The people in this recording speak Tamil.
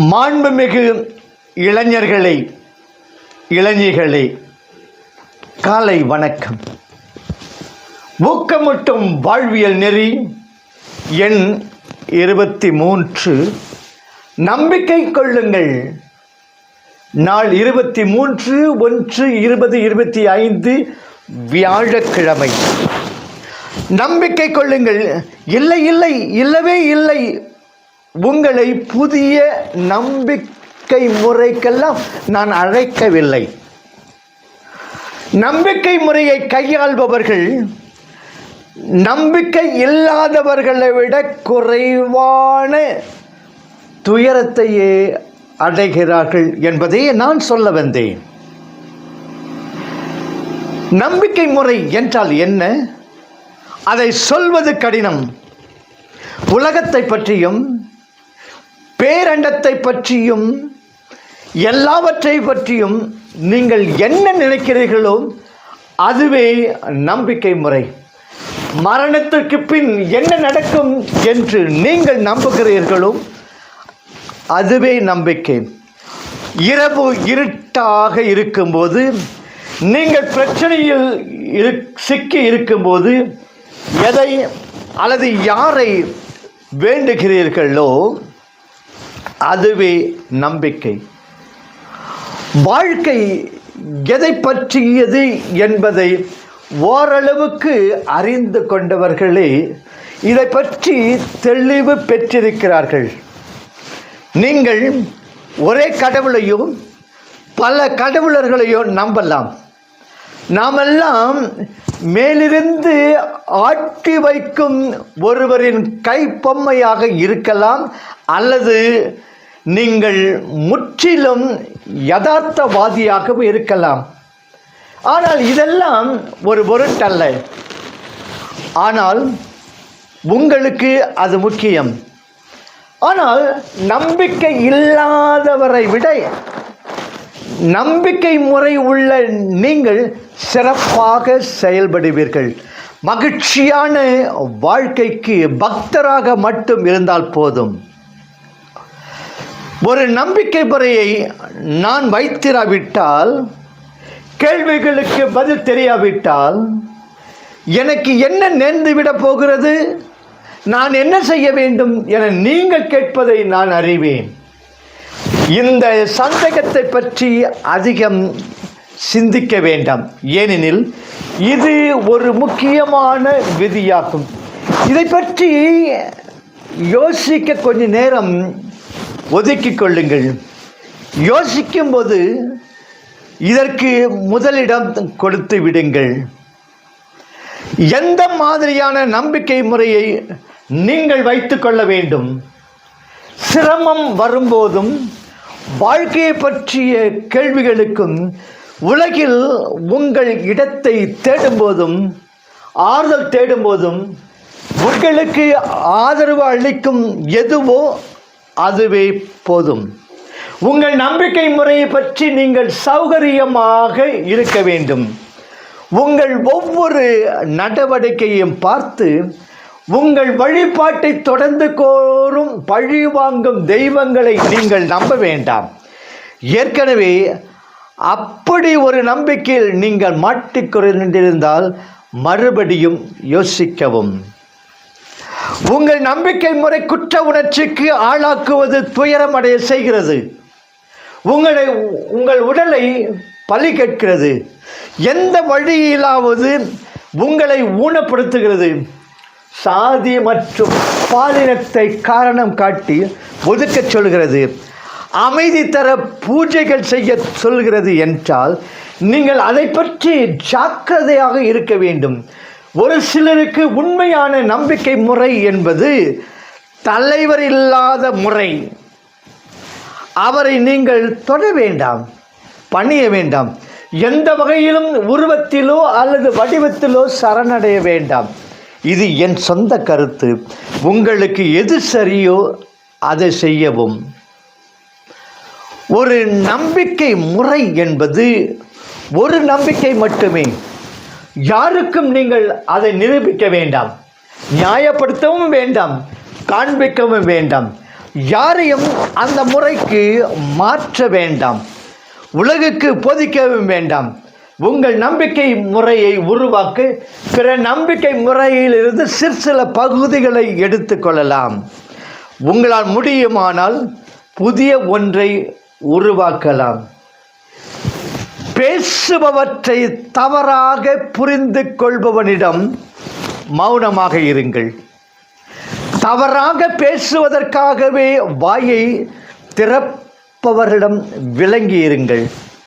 மாண்புமிகு இளைஞர்களை இளைஞிகளை காலை வணக்கம். ஊக்கமூட்டும் வாழ்வியல் நெறி எண் இருபத்தி மூன்று நம்பிக்கை கொள்ளுங்கள். நாள் இருபத்தி மூன்று ஒன்று இருபது இருபத்தி ஐந்து வியாழக்கிழமை. நம்பிக்கை கொள்ளுங்கள். இல்லை இல்லை இல்லவே இல்லை. உங்களை புதிய நம்பிக்கை முறைக்கெல்லாம் நான் அழைக்கவில்லை. நம்பிக்கை முறையை கையாள்பவர்கள் நம்பிக்கை இல்லாதவர்களை விட குறைவான துயரத்தையே அடைகிறார்கள் என்பதையே நான் சொல்ல வந்தேன். நம்பிக்கை முறை என்றால் என்ன? அதை சொல்வது கடினம். உலகத்தை பற்றியும் பேரண்டத்தை பற்றியும் எல்லாவற்றை பற்றியும் நீங்கள் என்ன நினைக்கிறீர்களோ அதுவே நம்பிக்கை முறை. மரணத்திற்கு பின் என்ன நடக்கும் என்று நீங்கள் நம்புகிறீர்களோ அதுவே நம்பிக்கை. இரவு இருட்டாக இருக்கும்போது நீங்கள் பிரச்சனையில் இரு சிக்கி இருக்கும்போது எதை அல்லது யாரை வேண்டுகிறீர்களோ அதுவே நம்பிக்கை. வாழ்க்கை எதை பற்றியது என்பதை ஓரளவுக்கு அறிந்து கொண்டவர்களே இதை பற்றி தெளிவு பெற்றிருக்கிறார்கள். நீங்கள் ஒரே கடவுளையும் பல கடவுளர்களையும் நம்பலாம். நாமெல்லாம் மேலிருந்து ஆட்டி வைக்கும் ஒருவரின் கைப்பொம்மையாக இருக்கலாம் அல்லது நீங்கள் முற்றிலும் யதார்த்தவாதியாகவும் இருக்கலாம். ஆனால் இதெல்லாம் ஒரு பொருட்டல்ல. ஆனால் உங்களுக்கு அது முக்கியம். ஆனால் நம்பிக்கை இல்லாதவரை விட நம்பிக்கை முறை உள்ள நீங்கள் சிறப்பாக செயல்படுவீர்கள். மகிழ்ச்சியான வாழ்க்கைக்கு பக்தராக மட்டும் இருந்தால் போதும். ஒரு நம்பிக்கை முறையை நான் வைத்திராவிட்டால் கேள்விகளுக்கு பதில் தெரியாவிட்டால் எனக்கு என்ன நேர்ந்துவிட போகிறது? நான் என்ன செய்ய வேண்டும் என நீங்கள் கேட்பதை நான் அறிவேன். இந்த சந்தேகத்தை பற்றி அதிகம் சிந்திக்க வேண்டாம். ஏனெனில் இது ஒரு முக்கியமான விதியாகும். இதை பற்றி யோசிக்க கொஞ்ச நேரம் ஒதுக்கி கொள்ளுங்கள். யோசிக்கும்போது இதற்கு முதலிடம் கொடுத்து விடுங்கள். எந்த மாதிரியான நம்பிக்கை முறையை நீங்கள் வைத்துக்கொள்ள வேண்டும்? சிரமம் வரும்போதும் வாழ்க்கையை பற்றிய கேள்விகளுக்கும் உலகில் உங்கள் இடத்தை தேடும்போதும் ஆறுதல் தேடும்போதும் உங்களுக்கு ஆதரவு அளிக்கும் எதுவோ அதுவே போதும். உங்கள் நம்பிக்கை முறையை பற்றி நீங்கள் சௌகரியமாக இருக்க வேண்டும். உங்கள் ஒவ்வொரு நடவடிக்கையும் பார்த்து உங்கள் வழிபாட்டை தொடர்ந்து கோரும் பழி வாங்கும் தெய்வங்களை நீங்கள் நம்ப வேண்டாம். ஏற்கனவே அப்படி ஒரு நம்பிக்கையில் நீங்கள் மாட்டிக்கொண்டிருந்தால் மறுபடியும் யோசிக்கவும். உங்கள் நம்பிக்கை முறை குற்ற உணர்ச்சிக்கு ஆளாக்குவது துயரம் அடைய செய்கிறது. உங்களை உங்கள் உடலை பலி கேட்கிறது. எந்த வழியிலாவது உங்களை ஊனப்படுத்துகிறது. சாதி மற்றும் பாலினத்தை காரணம் காட்டி ஒதுக்கச் சொல்கிறது. அமைதி தர பூஜைகள் செய்ய சொல்கிறது என்றால் நீங்கள் அதை பற்றி ஜாக்கிரதையாக இருக்க வேண்டும். ஒரு சிலருக்கு உண்மையான நம்பிக்கை முறை என்பது தலைவர் இல்லாத முறை. அவரை நீங்கள் தொட வேண்டாம் பணிய வேண்டாம். எந்த வகையிலும் உருவத்திலோ அல்லது வடிவத்திலோ சரணடைய வேண்டாம். இது என் சொந்த கருத்து. உங்களுக்கு எது சரியோ அதை செய்யவும். ஒரு நம்பிக்கை முறை என்பது ஒரு நம்பிக்கை மட்டுமே. யாருக்கும் நீங்கள் அதை நிரூபிக்க வேண்டாம். நியாயப்படுத்தவும் வேண்டாம். காண்பிக்கவும் வேண்டாம். யாரையும் அந்த முறைக்கு மாற்ற வேண்டாம். உலகுக்கு பொதிக்கவும் வேண்டாம். உங்கள் நம்பிக்கை முறையை உருவாக்க பிற நம்பிக்கை முறையிலிருந்து சிறு சில பகுதிகளை எடுத்துக்கொள்ளலாம் உங்களால் முடியுமானால் புதிய ஒன்றை உருவாக்கலாம். பேசுபவற்றை தவறாக புரிந்து கொள்பவனிடம் மௌனமாக இருங்கள். தவறாக பேசுவதற்காகவே வாயை திறப்பவரிடம் விளங்கி இருங்கள்